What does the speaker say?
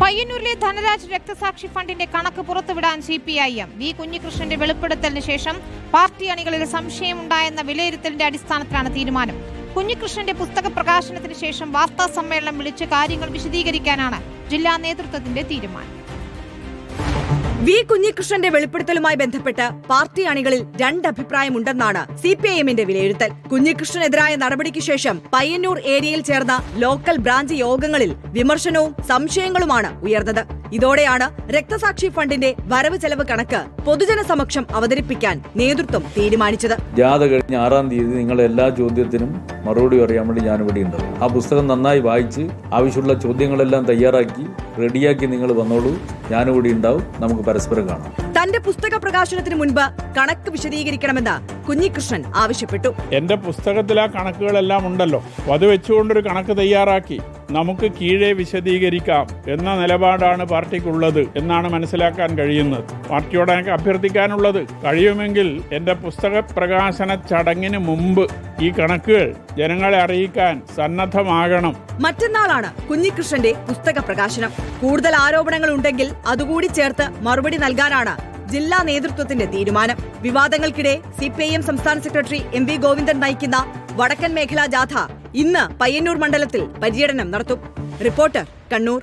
പയ്യന്നൂരിലെ ധനരാജ് രക്തസാക്ഷി ഫണ്ടിന്റെ കണക്ക് പുറത്തുവിടാൻ C P I M. V കുഞ്ഞികൃഷ്ണന്റെ വെളിപ്പെടുത്തലിന് ശേഷം പാർട്ടി അണികളിൽ സംശയമുണ്ടായെന്ന വിലയിരുത്തലിന്റെ അടിസ്ഥാനത്തിലാണ് തീരുമാനം. കുഞ്ഞികൃഷ്ണന്റെ പുസ്തക പ്രകാശനത്തിന് ശേഷം വാർത്താ സമ്മേളനം വിളിച്ച് കാര്യങ്ങൾ വിശദീകരിക്കാനാണ് ജില്ലാ നേതൃത്വത്തിന്റെ തീരുമാനം. വി കുഞ്ഞികൃഷ്ണന്റെ വെളിപ്പെടുത്തലുമായി ബന്ധപ്പെട്ട് പാർട്ടി അണികളിൽ രണ്ടഭിപ്രായമുണ്ടെന്നാണ് സി പി ഐ എമ്മിന്റെ വിലയിരുത്തൽ. കുഞ്ഞികൃഷ്ണനെതിരായ നടപടിക്ക് ശേഷം പയ്യന്നൂർ ഏരിയയിൽ ചേർന്ന ലോക്കൽ ബ്രാഞ്ച് യോഗങ്ങളിൽ വിമർശനവും സംശയങ്ങളുമാണ് ഉയർന്നത്. ഇതോടെയാണ് രക്തസാക്ഷി ഫണ്ടിന്റെ വരവ് ചെലവ് കണക്ക് പൊതുജന സമക്ഷം അവതരിപ്പിക്കാൻ നേതൃത്വം തീരുമാനിച്ചത്. ജാഥ കഴിഞ്ഞ ആറാം തീയതി നിങ്ങളുടെ എല്ലാ ചോദ്യത്തിനും മറുപടി പറയാൻ വേണ്ടി ഞാൻ ഇവിടെ ഉണ്ടാവും ആ പുസ്തകം നന്നായി വായിച്ച് ആവശ്യമുള്ള ചോദ്യങ്ങളെല്ലാം തയ്യാറാക്കി റെഡിയാക്കി നിങ്ങൾ വന്നോളൂ. ഞാനിവിടെ ഉണ്ടാവും. നമുക്ക് പരസ്പരം കാണാം. തന്റെ പുസ്തക പ്രകാശനത്തിന് മുൻപ് കണക്ക് വിശദീകരിക്കണമെന്ന് കുഞ്ഞികൃഷ്ണൻ ആവശ്യപ്പെട്ടു. എന്റെ പുസ്തകത്തിൽ ആ കണക്കുകളെല്ലാം ഉണ്ടല്ലോ. അത് വെച്ചുകൊണ്ടൊരു കണക്ക് തയ്യാറാക്കി. നമുക്ക് കീഴെ വിശദീകരിക്കാം എന്ന നിലപാടാണ് പാർട്ടിക്കുള്ളത് എന്നാണ് മനസ്സിലാക്കാൻ കഴിയുന്നത്. പാർട്ടിയോട് എനിക്ക് അഭ്യർത്ഥിക്കാനുള്ളത് കഴിയുമെങ്കിൽ എന്റെ പുസ്തക പ്രകാശന ചടങ്ങിന് മുമ്പ് ഈ കണക്കുകൾ ജനങ്ങളെ അറിയിക്കാൻ സന്നദ്ധമാകണം. മറ്റന്നാളാണ് കുഞ്ഞികൃഷ്ണന്റെ പുസ്തക പ്രകാശനം കൂടുതൽ ആരോപണങ്ങൾ ഉണ്ടെങ്കിൽ അതുകൂടി ചേർത്ത് മറുപടി നൽകാനാണ് ജില്ലാ നേതൃത്വത്തിന്റെ തീരുമാനം. വിവാദങ്ങൾക്കിടെ സി സംസ്ഥാന സെക്രട്ടറി എം വി ഗോവിന്ദൻ നയിക്കുന്ന വടക്കൻ മേഖലാ ജാഥ ഇന്ന് പയ്യന്നൂർ മണ്ഡലത്തിൽ പര്യടനം നടത്തും. റിപ്പോർട്ടർ കണ്ണൂർ.